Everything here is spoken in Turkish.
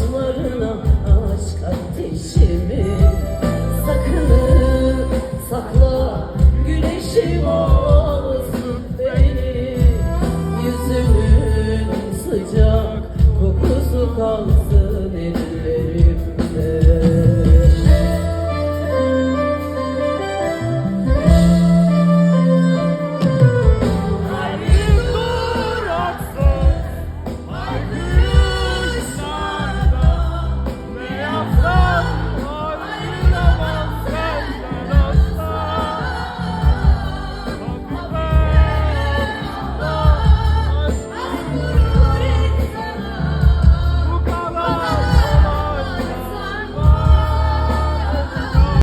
kanatlarına aşk ateşimi Sakını sakla güneşim olsun beni. Yüzümün sıcak kokusu kalsın.